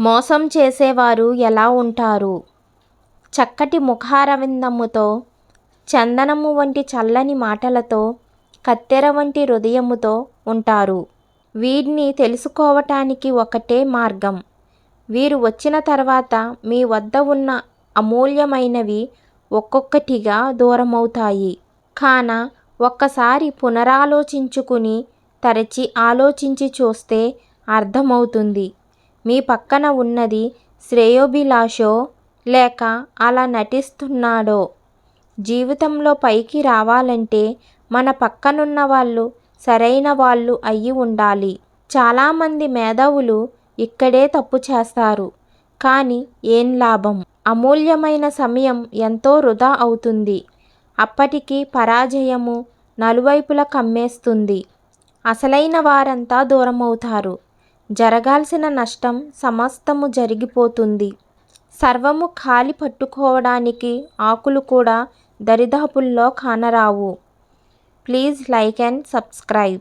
మోసం చేసేవారు ఎలా ఉంటారు? చక్కటి ముఖారవిందముతో చందనము వంటి చల్లని మాటలతో కత్తెర వంటి హృదయముతో ఉంటారు. వీరిని తెలుసుకోవటానికి ఒకటే మార్గం. వీరు వచ్చిన తర్వాత మీ వద్ద ఉన్న అమూల్యమైనవి ఒక్కొక్కటిగా దూరమవుతాయి. కాన ఒక్కసారి పునరాలోచించుకుని తరచి ఆలోచించి చూస్తే అర్థమవుతుంది. మీ పక్కన ఉన్నది శ్రేయోభిలాషో లేక అలా నటిస్తున్నాడో. జీవితంలో పైకి రావాలంటే మన పక్కనున్న వాళ్ళు సరైన వాళ్ళు అయి ఉండాలి. చాలామంది మేధావులు ఇక్కడే తప్పు చేస్తారు. కానీ ఏం లాభం? అమూల్యమైన సమయం ఎంతో వృధా అవుతుంది. అప్పటికి పరాజయము నలువైపులా కమ్మేస్తుంది. అసలైన వారంతా దూరమవుతారు. జరగాల్సిన నష్టం సమస్తము జరిగిపోతుంది. సర్వము కాలి పట్టుకోవడానికి ఆకులు కూడా దరిదాపుల్లో కానరావు. Please like and subscribe.